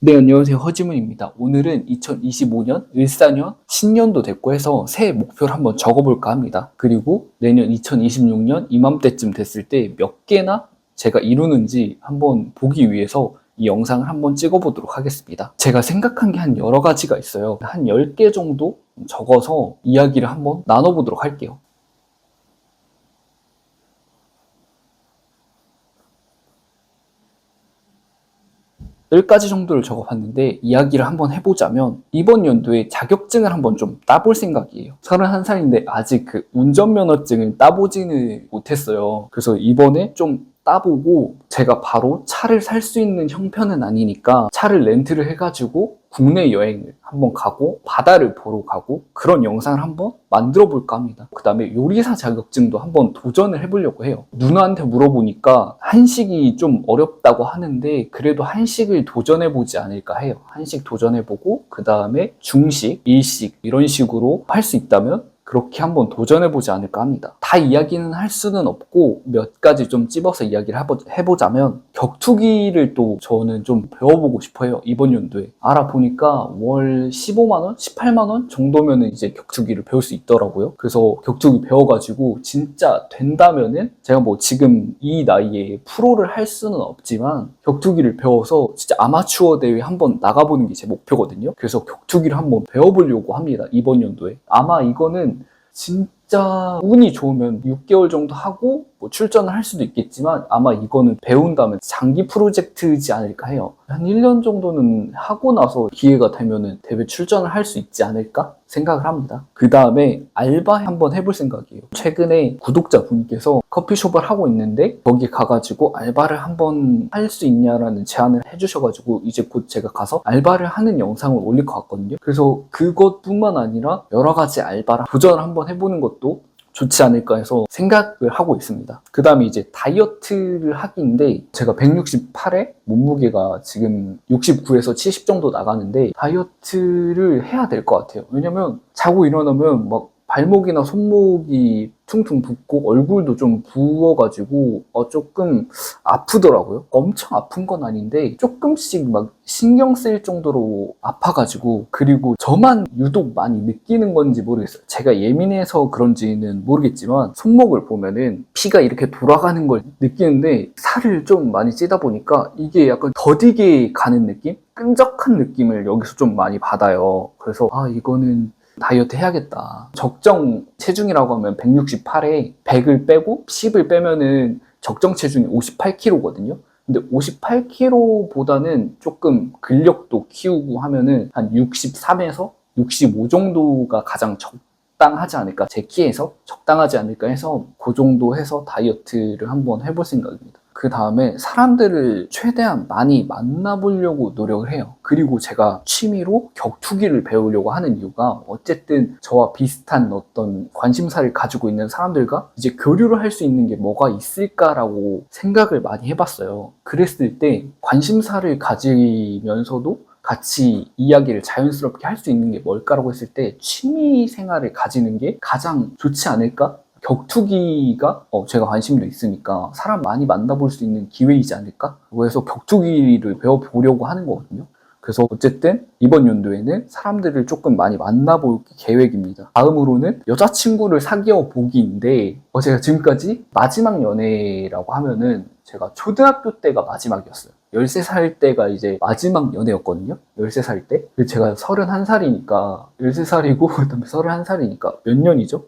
네, 안녕하세요. 허지문입니다. 오늘은 2025년, 일사년, 신년도 됐고 해서 새해 목표를 한번 적어볼까 합니다. 그리고 내년 2026년 이맘때쯤 됐을 때 몇 개나 제가 이루는지 한번 보기 위해서 이 영상을 한번 찍어보도록 하겠습니다. 제가 생각한 게 한 여러 가지가 있어요. 한 10개 정도 적어서 이야기를 한번 나눠보도록 할게요. 10가지 정도를 적어봤는데 이야기를 한번 해보자면 이번 연도에 자격증을 한번 좀 따볼 생각이에요. 31살인데 아직 그 운전면허증을 따보지는 못했어요. 그래서 이번에 좀 따보고 제가 바로 차를 살 수 있는 형편은 아니니까 차를 렌트를 해가지고 국내 여행을 한번 가고 바다를 보러 가고 그런 영상을 한번 만들어 볼까 합니다. 그 다음에 요리사 자격증도 한번 도전을 해보려고 해요. 누나한테 물어보니까 한식이 좀 어렵다고 하는데 그래도 한식을 도전해 보지 않을까 해요. 한식 도전해 보고 그 다음에 중식, 일식 이런 식으로 할 수 있다면 그렇게 한번 도전해보지 않을까 합니다. 다 이야기는 할 수는 없고 몇 가지 좀 찝어서 이야기를 해보자면 격투기를 또 저는 좀 배워보고 싶어요. 이번 연도에. 알아보니까 월 15만원? 18만원 정도면은 이제 격투기를 배울 수 있더라고요. 그래서 격투기 배워가지고 진짜 된다면은 제가 뭐 지금 이 나이에 프로를 할 수는 없지만 격투기를 배워서 진짜 아마추어 대회 한번 나가보는 게 제 목표거든요. 그래서 격투기를 한번 배워보려고 합니다. 이번 연도에. 아마 이거는 身 진짜 운이 좋으면 6개월 정도 하고 뭐 출전을 할 수도 있겠지만 아마 이거는 배운다면 장기 프로젝트지 않을까 해요. 한 1년 정도는 하고 나서 기회가 되면은 대회 출전을 할 수 있지 않을까 생각을 합니다. 그 다음에 알바 한번 해볼 생각이에요. 최근에 구독자분께서 커피숍을 하고 있는데 거기 가가지고 알바를 한번 할 수 있냐라는 제안을 해주셔가지고 이제 곧 제가 가서 알바를 하는 영상을 올릴 것 같거든요. 그래서 그것뿐만 아니라 여러 가지 알바를 도전을 한번 해보는 것도 좋지 않을까 해서 생각을 하고 있습니다. 그 다음에 이제 다이어트를 하기인데 제가 168에 몸무게가 지금 69에서 70 정도 나가는데 다이어트를 해야 될 것 같아요. 왜냐면 자고 일어나면 막 발목이나 손목이 퉁퉁 붓고 얼굴도 좀 부어가지고 어 조금 아프더라고요. 엄청 아픈 건 아닌데 조금씩 막 신경 쓰일 정도로 아파가지고 그리고 저만 유독 많이 느끼는 건지 모르겠어요. 제가 예민해서 그런지는 모르겠지만 손목을 보면은 피가 이렇게 돌아가는 걸 느끼는데 살을 좀 많이 찌다 보니까 이게 약간 더디게 가는 느낌? 끈적한 느낌을 여기서 좀 많이 받아요. 그래서 아 이거는 다이어트 해야겠다. 적정 체중이라고 하면 168에 100을 빼고 10을 빼면은 적정 체중이 58kg거든요. 근데 58kg보다는 조금 근력도 키우고 하면은 한 63에서 65 정도가 가장 적당하지 않을까. 제 키에서 적당하지 않을까 해서 그 정도 해서 다이어트를 한번 해볼 생각입니다. 그 다음에 사람들을 최대한 많이 만나보려고 노력을 해요. 그리고 제가 취미로 격투기를 배우려고 하는 이유가 어쨌든 저와 비슷한 어떤 관심사를 가지고 있는 사람들과 이제 교류를 할 수 있는 게 뭐가 있을까라고 생각을 많이 해봤어요. 그랬을 때 관심사를 가지면서도 같이 이야기를 자연스럽게 할 수 있는 게 뭘까라고 했을 때 취미 생활을 가지는 게 가장 좋지 않을까? 격투기가 어, 제가 관심도 있으니까 사람 많이 만나볼 수 있는 기회이지 않을까? 그래서 격투기를 배워보려고 하는 거거든요. 그래서 어쨌든 이번 연도에는 사람들을 조금 많이 만나볼 계획입니다. 다음으로는 여자친구를 사귀어 보기인데 어, 제가 지금까지 마지막 연애라고 하면은 제가 초등학교 때가 마지막이었어요. 13살 때가 이제 마지막 연애였거든요. 13살 때. 제가 31살이니까 13살이고 그 다음에 31살이니까 몇 년이죠?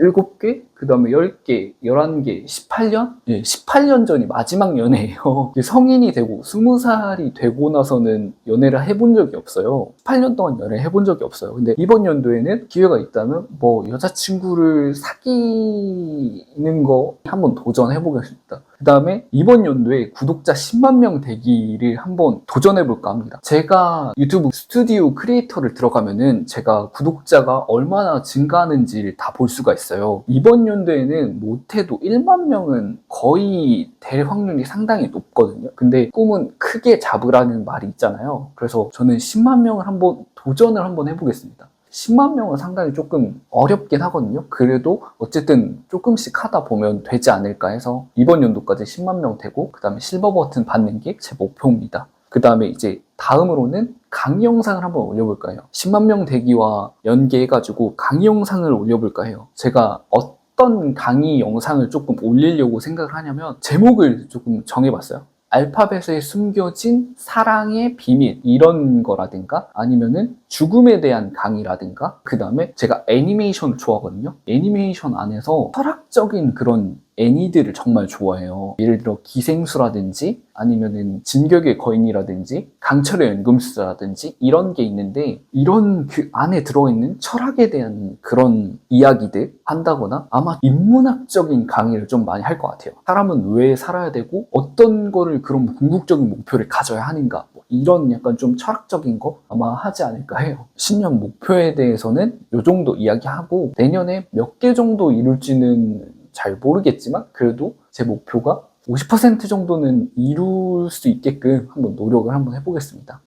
7개, 그 다음에 10개, 11개, 18년? 예, 18년 전이 마지막 연애예요. 성인이 되고 20살이 되고 나서는 연애를 해본 적이 없어요. 18년 동안 연애 해본 적이 없어요. 근데 이번 연도에는 기회가 있다면 뭐 여자친구를 사귀는 거 한번 도전해보겠습니다. 그 다음에 이번 연도에 구독자 10만 명 되기를 한번 도전해볼까 합니다. 제가 유튜브 스튜디오 크리에이터를 들어가면은 제가 구독자가 얼마나 증가하는지를 다 볼 수가 있어요. 이번 연도에는 못해도 1만 명은 거의 될 확률이 상당히 높거든요. 근데 꿈은 크게 잡으라는 말이 있잖아요. 그래서 저는 10만 명을 한번 도전을 한번 해보겠습니다. 10만 명은 상당히 조금 어렵긴 하거든요. 그래도 어쨌든 조금씩 하다 보면 되지 않을까 해서 이번 연도까지 10만 명 되고 그 다음에 실버 버튼 받는 게 제 목표입니다. 그 다음에 이제 다음으로는 강의 영상을 한번 올려볼까 해요. 10만 명 대기와 연계해가지고 강의 영상을 올려볼까 해요. 제가 어떤 강의 영상을 조금 올리려고 생각을 하냐면 제목을 조금 정해봤어요. 알파벳에 숨겨진 사랑의 비밀 이런 거라든가 아니면은 죽음에 대한 강의라든가 그 다음에 제가 애니메이션 좋아하거든요. 애니메이션 안에서 철학적인 그런 애니들을 정말 좋아해요. 예를 들어 기생수라든지 아니면은 진격의 거인이라든지 강철의 연금술사라든지 이런 게 있는데 이런 그 안에 들어있는 철학에 대한 그런 이야기들 한다거나 아마 인문학적인 강의를 좀 많이 할 것 같아요. 사람은 왜 살아야 되고 어떤 거를 그런 궁극적인 목표를 가져야 하는가 뭐 이런 약간 좀 철학적인 거 아마 하지 않을까 해요 신년 목표에 대해서는 요 정도 이야기하고 내년에 몇 개 정도 이룰지는 잘 모르겠지만 그래도 제 목표가 50% 정도는 이룰 수 있게끔 한번 노력을 한번 해보겠습니다.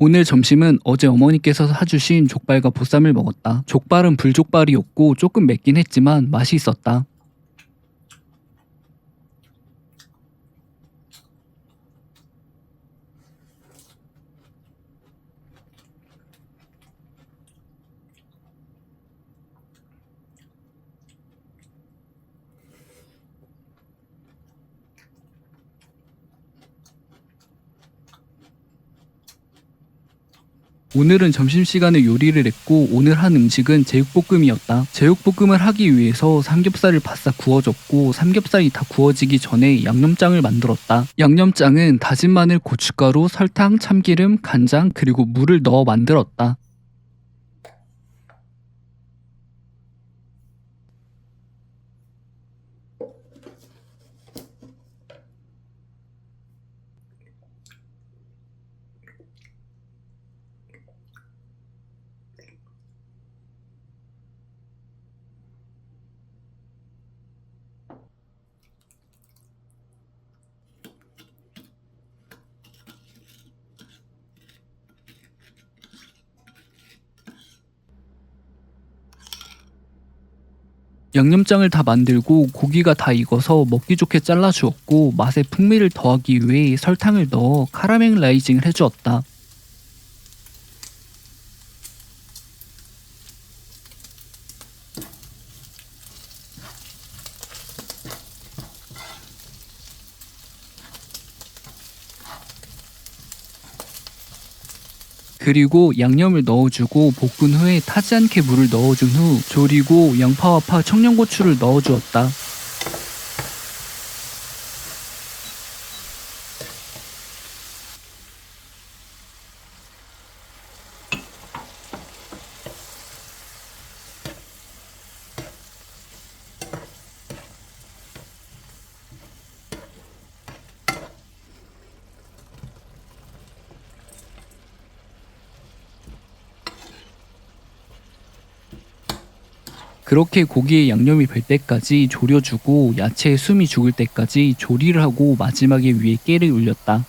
오늘 점심은 어제 어머니께서 사주신 족발과 보쌈을 먹었다. 족발은 불족발이었고 조금 맵긴 했지만 맛이 있었다. 오늘은 점심시간에 요리를 했고 오늘 한 음식은 제육볶음이었다. 제육볶음을 하기 위해서 삼겹살을 바싹 구워줬고 삼겹살이 다 구워지기 전에 양념장을 만들었다. 양념장은 다진 마늘, 고춧가루, 설탕, 참기름, 간장 그리고 물을 넣어 만들었다. 양념장을 다 만들고 고기가 다 익어서 먹기 좋게 잘라 주었고 맛에 풍미를 더하기 위해 설탕을 넣어 카라멜라이징을 해주었다. 그리고 양념을 넣어주고 볶은 후에 타지 않게 물을 넣어준 후 졸이고 양파와 파, 청양고추를 넣어주었다. 그렇게 고기에 양념이 별 때까지 졸여주고 야채에 숨이 죽을 때까지 조리를 하고 마지막에 위에 깨를 올렸다.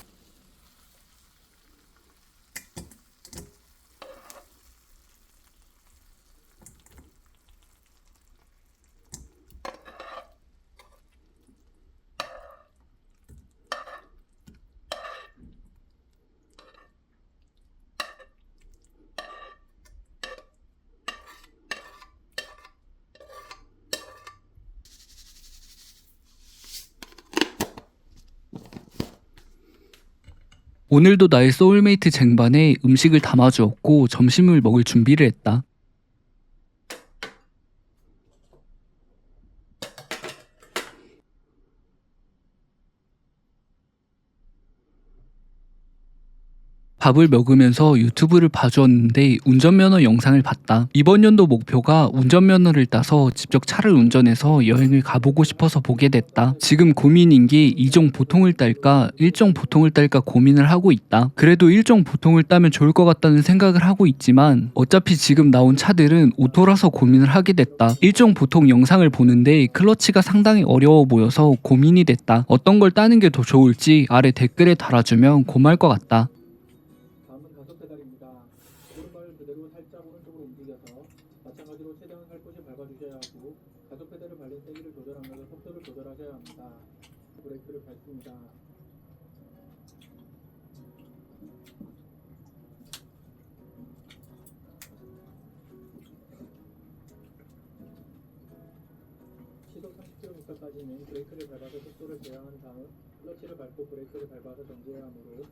오늘도 나의 소울메이트 쟁반에 음식을 담아주었고 점심을 먹을 준비를 했다. 밥을 먹으면서 유튜브를 봐주었는데 운전면허 영상을 봤다. 이번 연도 목표가 운전면허를 따서 직접 차를 운전해서 여행을 가보고 싶어서 보게 됐다. 지금 고민인 게 2종 보통을 딸까 1종 보통을 딸까 고민을 하고 있다. 그래도 1종 보통을 따면 좋을 것 같다는 생각을 하고 있지만 어차피 지금 나온 차들은 오토라서 고민을 하게 됐다. 1종 보통 영상을 보는데 클러치가 상당히 어려워 보여서 고민이 됐다. 어떤 걸 따는 게 더 좋을지 아래 댓글에 달아주면 고마울 것 같다. 30km까지는 브레이크를 밟아서 속도를 제한한 다음 클러치를 밟고 브레이크를 밟아서 정지해야 하므로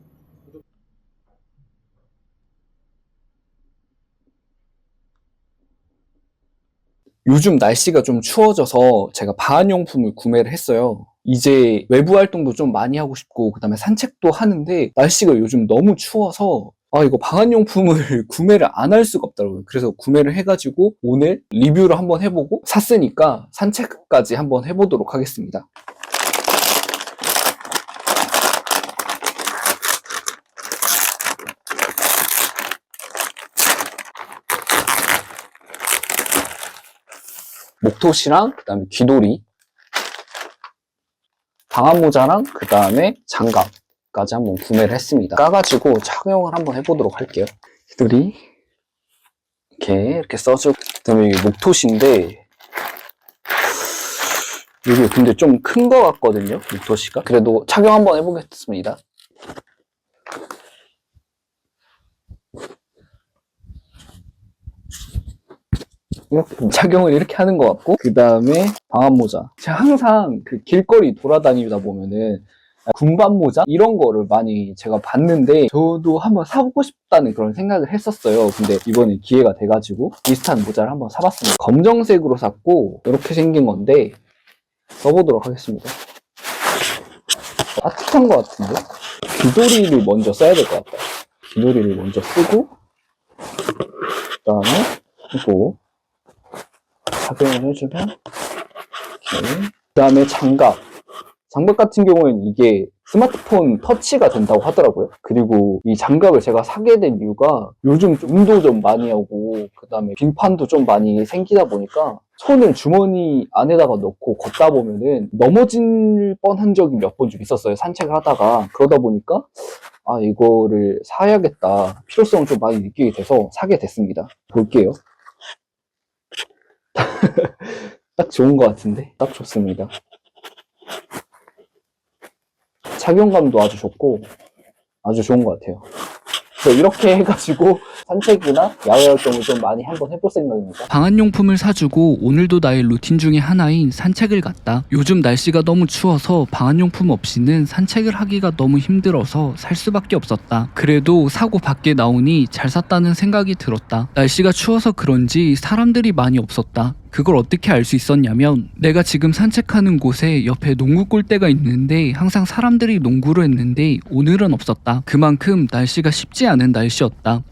요즘 날씨가 좀 추워져서 제가 방한용품을 구매를 했어요. 이제 외부 활동도 좀 많이 하고 싶고, 그 다음에 산책도 하는데, 날씨가 요즘 너무 추워서, 아, 이거 방한용품을 구매를 안 할 수가 없더라고요. 그래서 구매를 해가지고, 오늘 리뷰를 한번 해보고, 샀으니까 산책까지 한번 해보도록 하겠습니다. 목토시랑 그 다음에 귀돌이 방한모자랑 그 다음에 장갑 까지 한번 구매를 했습니다. 까가지고 착용을 한번 해보도록 할게요. 귀돌이 이렇게 이렇게 써주고 그다음에 이게 목토시인데 이게 근데 좀 큰 거 같거든요. 목토시가 그래도 착용 한번 해보겠습니다. 이렇게 착용을 이렇게 하는 것 같고 그 다음에 방한 모자 제가 항상 그 길거리 돌아다니다 보면은 군밤 모자? 이런 거를 많이 제가 봤는데 저도 한번 사보고 싶다는 그런 생각을 했었어요. 근데 이번에 기회가 돼가지고 비슷한 모자를 한번 사봤습니다. 검정색으로 샀고 이렇게 생긴 건데 써보도록 하겠습니다. 따뜻한 것 같은데? 귀돌이를 먼저 써야 될 것 같아요. 귀돌이를 먼저 쓰고 그 다음에 이거 착용을 해주면 그 다음에 장갑 장갑 같은 경우에는 이게 스마트폰 터치가 된다고 하더라고요. 그리고 이 장갑을 제가 사게 된 이유가 요즘 좀 운동 좀 많이 하고 그 다음에 빙판도 좀 많이 생기다 보니까 손을 주머니 안에다가 넣고 걷다 보면은 넘어질 뻔한 적이 몇 번 좀 있었어요 산책을 하다가. 그러다 보니까 아 이거를 사야겠다. 필요성을 좀 많이 느끼게 돼서 사게 됐습니다. 볼게요. 딱 좋은 것 같은데? 딱 좋습니다. 착용감도 아주 좋고, 아주 좋은 것 같아요. 그래서 이렇게 해가지고 산책이나 야외 활동을 좀 많이 한번 해볼 생각입니다. 방한용품을 사주고 오늘도 나의 루틴 중에 하나인 산책을 갔다. 요즘 날씨가 너무 추워서 방한용품 없이는 산책을 하기가 너무 힘들어서 살 수밖에 없었다. 그래도 사고 밖에 나오니 잘 샀다는 생각이 들었다. 날씨가 추워서 그런지 사람들이 많이 없었다. 그걸 어떻게 알 수 있었냐면 내가 지금 산책하는 곳에 옆에 농구 골대가 있는데 항상 사람들이 농구를 했는데 오늘은 없었다. 그만큼 날씨가 쉽지 않은 날씨였다.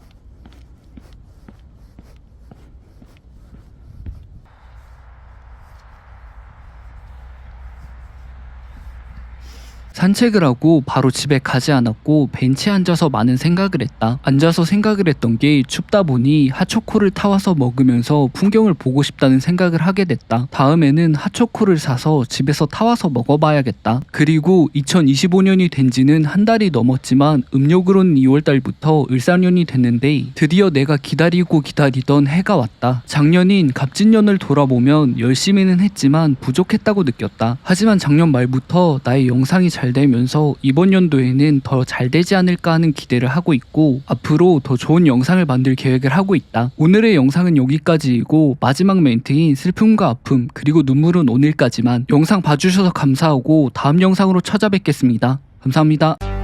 산책을 하고 바로 집에 가지 않았고 벤치에 앉아서 많은 생각을 했다. 앉아서 생각을 했던 게 춥다 보니 핫초코를 타와서 먹으면서 풍경을 보고 싶다는 생각을 하게 됐다. 다음에는 핫초코를 사서 집에서 타와서 먹어봐야겠다. 그리고 2025년이 된 지는 한 달이 넘었지만 음력으로는 2월달부터 을사년이 됐는데 드디어 내가 기다리고 기다리던 해가 왔다. 작년인 갑진년을 돌아보면 열심히는 했지만 부족했다고 느꼈다. 하지만 작년 말부터 나의 영상이 잘 되면서 이번 연도에는 더 잘 되지 않을까 하는 기대를 하고 있고 앞으로 더 좋은 영상을 만들 계획을 하고 있다. 오늘의 영상은 여기까지이고 마지막 멘트인 슬픔과 아픔 그리고 눈물은 오늘까지만 영상 봐주셔서 감사하고 다음 영상으로 찾아뵙겠습니다. 감사합니다.